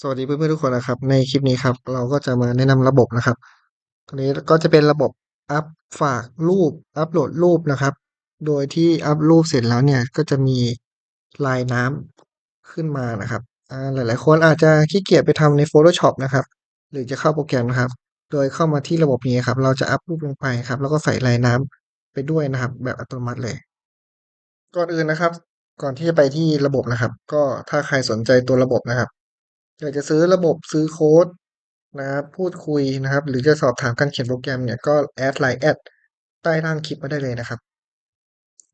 สวัสดีเพื่อนๆทุกคนนะครับ ในคลิปนี้ครับ เราก็จะมาแนะนำระบบนะครับตัวนี้ก็จะเป็นระบบอัปฝากรูปอัปโหลดรูปนะครับ โดยที่อัปรูปเสร็จแล้วเนี่ยก็จะมีลายน้ำขึ้นมานะครับหลายๆคนอาจจะขี้เกียจไปทำใน Photoshop นะครับ หรือจะเข้าโปรแกรมนะครับ โดยเข้ามาที่ระบบนี้ครับ เราจะอัปรูปลงไปครับ แล้วก็ใส่ลายน้ำไปด้วยนะครับ แบบอัตโนมัติเลย ก่อนอื่นนะครับ ก่อนที่จะไปที่ระบบนะครับ ก็ถ้าใครสนใจตัวระบบนะครับ อยากจะซื้อระบบซื้อโค้ดนะครับพูดคุยนะครับ หรือจะสอบถามการเขียนโปรแกรมเนี่ยก็แอดไลน์แอดใต้ล่างคลิปมาได้เลยนะครับ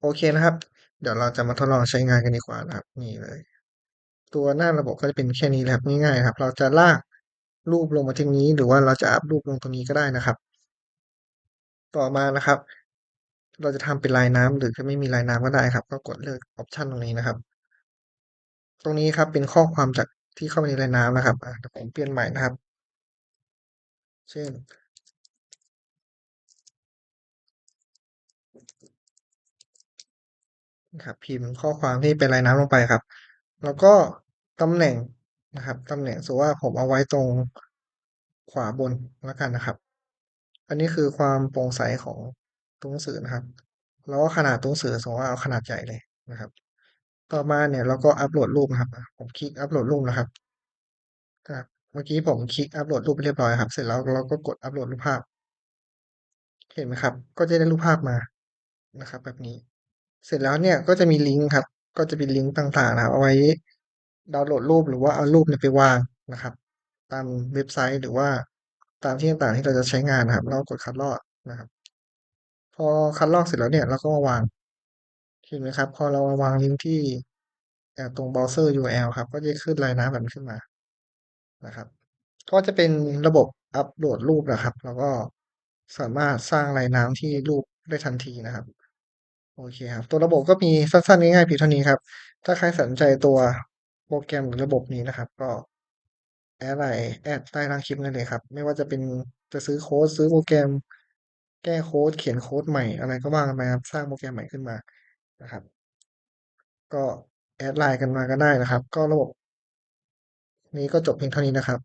โอเคนะครับ เดี๋ยวเราจะมาทดลองใช้งานกันดีกว่านะครับ นี่เลย ตัวหน้าระบบก็จะเป็นแค่นี้นะครับง่ายๆครับ เราจะลากรูปลงมาที่นี้ หรือว่าเราจะอัพรูปลงตรงนี้ก็ได้นะครับ ต่อมานะครับ เราจะทำเป็นลายน้ำหรือจะไม่มีลายน้ำก็ได้ครับ ก็กดเลือกออปชันตรงนี้นะครับ ตรงนี้ครับเป็นข้อความจาก ที่เข้าไปในลายน้ำนะครับเดี๋ยวผมเปลี่ยนใหม่นะครับ เช่น ครับพิมพ์ข้อความที่เป็นลายน้ำลงไปครับ แล้วก็ตำแหน่งนะครับตำแหน่งสมมติว่าผมเอาไว้ตรงขวาบนแล้วกันนะครับ อันนี้คือความโปร่งใสของตัวหนังสือนะครับ แล้วก็ขนาดตัวหนังสือสมมติว่าเอาขนาดใหญ่เลยนะครับ ต่อมาเนี่ยเราก็อัปโหลดรูปนะครับ ผมคลิกอัปโหลดรูปนะครับครับเมื่อกี้ผมคลิกอัปโหลดรูปไปเรียบร้อยครับ เสร็จแล้วเราก็กดอัปโหลดรูปภาพ เห็นไหมครับ ก็จะได้รูปภาพมานะครับ แบบนี้ เสร็จแล้วเนี่ยก็จะมีลิงก์ครับ ก็จะเป็นลิงก์ต่างๆนะครับเอาไว้ดาวน์โหลดรูปหรือว่าเอารูปเนี่ยไปวางนะครับ ตามเว็บไซต์หรือว่าตามที่ต่างๆที่เราจะใช้งานนะครับ เรากดคัดลอกนะครับ พอคัดลอกเสร็จแล้วเนี่ยเราก็มาวาง ห็นไหมครับ พอเราวางลิงก์ที่ตรงเบราว์เซอร์ URL ครับ ก็จะขึ้นลายน้ำแบบนี้ขึ้นมานะครับ ก็จะเป็นระบบอัปโหลดรูปนะครับ แล้วก็สามารถสร้างลายน้ำที่รูปได้ทันทีนะครับโอเคครับ ตัวระบบก็มีสั้นๆง่ายๆเพียงเท่านี้ครับ ถ้าใครสนใจตัวโปรแกรมหรือระบบนี้นะครับ ก็แอดไลน์แอดใต้ล่างคลิปได้เลยครับ ไม่ว่าจะเป็นจะซื้อโค้ดซื้อโปรแกรม แก้โค้ดเขียนโค้ดใหม่อะไรก็ว่ากันไปครับ สร้างโปรแกรมใหม่ขึ้นมา นะครับ ก็แอดไลน์กันมาก็ได้นะครับ ก็ระบบนี้ก็จบเพียงเท่านี้นะครับ